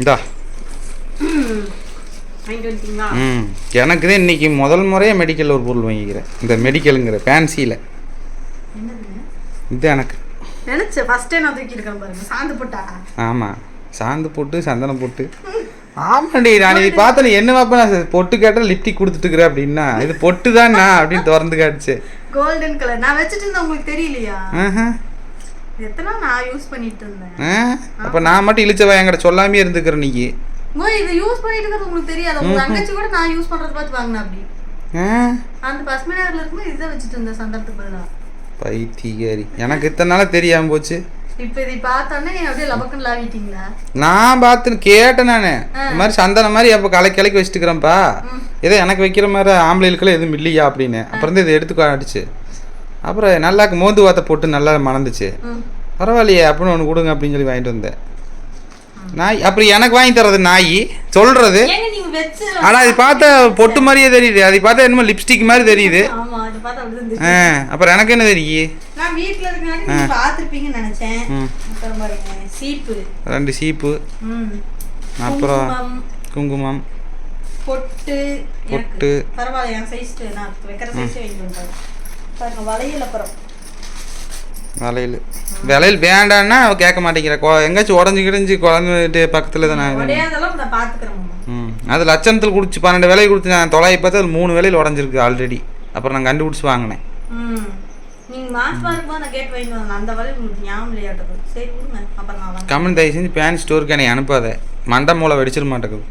இந்தா. ம். எனக்கு தான் இன்னைக்கு முதல் முறையாக மெடிக்கலில் ஒரு பொருள் வாங்கிக்கிறேன். இந்த மெடிக்கலுங்கிற ஃபேன்சியில் இது எனக்கு. நினைச்சேன். நான் பாருங்க. சாந்து போட்டா. ஆமாம் சாந்து போட்டு சந்தனம் போட்டு. ஆமாண்டி நான் இது பார்த்தேன் என்ன வாப்பா நான் பொட்டு கேட்டால் லிப்டிக் கொடுத்துட்டுக்கிறேன் அப்படின்னா. இது பொட்டு தானா அப்படின்னு திறந்து காட்டுச்சு. கோல்டன் கலர் நான் வச்சுட்டு இருந்தேன் உங்களுக்கு தெரியலையா? எத்தனை நாள் நான் யூஸ் பண்ணிட்டு இருந்தேன்? ஆ? அப்போ நான் மட்டும் இழிச்சவா என்கிட்ட சொல்லாமே இருந்துக்கிறேன் நீ? ஓ இது யூஸ் பண்ணிட்டு இருக்கிறது உங்களுக்கு தெரியாது. உங்க தங்கச்சி கூட நான் யூஸ் பண்றது பார்த்து வாங்கினா அப்படி. ஆ? அந்த பசுமைநகர்ல இருக்கும்போது இதை வச்சுட்டு இருந்தேன் சந்தனத்துக்கு பதிலா. பைத்தியகாரி. எனக்கு இத்தனை நாளாக தெரியாமல் போச்சு. இப்ப இதை பார்த்தோன்னே அப்படியே லபக்குன்னு லாவிட்டீங்களா? நான் பார்த்து கேட்டேன் நான். இந்த மாதிரி சந்தனம் மாதிரி அப்போ கலக்கி கலக்கி வச்சுட்டுக்கிறேன்ப்பா. ஏதோ எனக்கு வைக்கிற மாதிரி ஆம்பளைகளுக்கெல்லாம் எதுவும் இல்லையா அப்படின்னு. அப்புறம் இதை எடுத்து காட்டுச்சு. அப்புறம் நல்லா மோந்து வாத்தை போட்டு நல்லா மணந்துச்சு. பரவாயில்லையே அப்படின்னு ஒன்று கொடுங்க அப்படின்னு சொல்லி வாங்கிட்டு வந்தேன். நாய் அப்புறம் எனக்கு வாங்கி தர்றது நாய் சொல்றது. ஆனால் அது பார்த்தா பொட்டு மாதிரியே தெரியுது. அதை பார்த்தா என்னமோ லிப்ஸ்டிக் மாதிரி தெரியுது. ஆ அப்புறம் எனக்கு என்ன சீப்பு. ரெண்டு சீப்பு. அப்புறம் குங்குமம், பொட்டு பொட்டு. பரவாயில்ல என் சைஸ்க்கு நான் வைக்கிற சைஸே வாங்கிட்டு வந்தேன் பாருங்க வளையல் அப்புறம். வளையல். விலையில் வேண்டான்னா கேட்க மாட்டேங்கிற. எங்கேயாச்சும் உடஞ்சி கிடஞ்சி குழந்தைட்டு பக்கத்தில் தான் ம். அது லட்சணத்தில் குடிச்சு பன்னெண்டு விலை கொடுத்து நான் தொலை பார்த்து அது மூணு விலையில் உடஞ்சிருக்கு ஆல்ரெடி அப்புறம் நான் கண்டுபிடிச்சி வாங்கினேன். வளையல் கமெண்ட் தயவு செஞ்சு பேன் ஸ்டோருக்கு என்னை அனுப்பாத. மண்டை மூளை வெடிச்சிட மாட்டேங்குது.